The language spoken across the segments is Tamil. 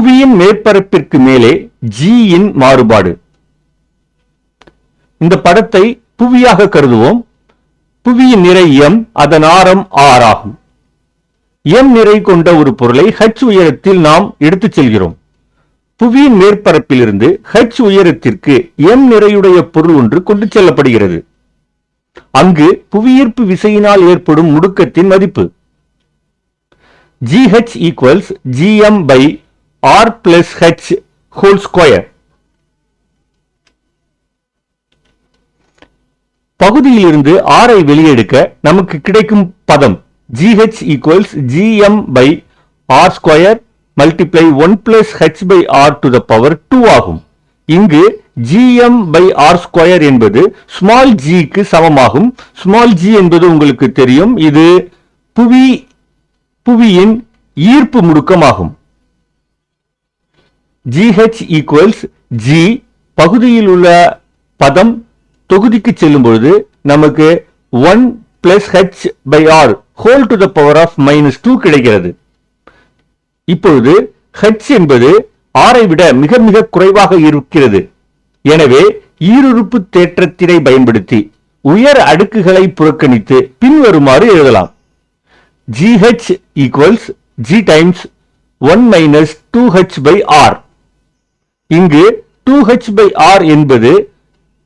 புவியின் மேற்பரப்பிற்கு மேலே ஜியின் மாறுபாடு. இந்த படத்தை புவியாக கருதுவோம். புவியின் நிறை எம் அதன் ஆரம் ஆர் ஆகும். எம் நிறை கொண்ட ஒரு பொருளை ஹச் உயரத்தில் நாம் எடுத்துச் செல்கிறோம். புவியின் மேற்பரப்பிலிருந்து ஹச் உயரத்திற்கு எம் நிறையுடைய பொருள் ஒன்று கொண்டு செல்லப்படுகிறது. அங்கு புவியீர்ப்பு விசையினால் ஏற்படும் முடுக்கத்தின் மதிப்பு. Gh equals gm by r plus h whole square பகுதியிலிருந்து r ஐ வெளியெடுக்க நமக்கு கிடைக்கும் பதம் gh equals gm by r square multiply 1 plus h by r to the power 2 ஆகும் இங்கு gm by r square என்பது small g க்கு சமமாகும் small g என்பது உங்களுக்கு தெரியும் இது புவி புவியின் ஈர்ப்பு முடுக்கமாகும் gh equals g பகுதியில் உள்ள பதம் தொகுதிக்கு செல்லும் பொழுது நமக்கு 1 plus h by r whole to the power of minus 2 கிடைக்கிறது. இப்பொழுது h என்பது r ஐ விட மிக மிக குறைவாக இருக்கிறது. எனவே ஈருறுப்பு தேற்றத்தினை பயன்படுத்தி உயர் அடுக்குகளை புறக்கணித்து பின்வருமாறு எழுதலாம். Gh equals g times 1 minus 2h by r. இங்கு 2h by r என்பது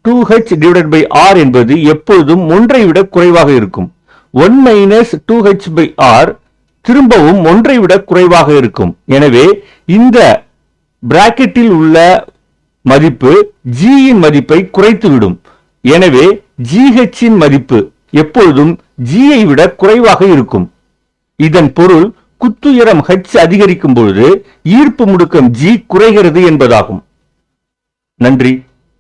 2h divided by r என்பது எப்பொழுதும் ஒன்றை விட குறைவாக இருக்கும். 1 minus 2h by r திரும்பவும் ஒன்றை விட குறைவாக இருக்கும். எனவே இந்த பிராக்கெட்டில் உள்ள மதிப்பு g இன் மதிப்பை குறைத்துவிடும். எனவே gh இன் மதிப்பு எப்பொழுதும் g ஐ விட குறைவாக இருக்கும். இதன் பொருள் குத்துயரம் ஹச் அதிகரிக்கும் பொழுது ஈர்ப்பு முடுக்கம் ஜி குறைகிறது என்பதாகும். நன்றி.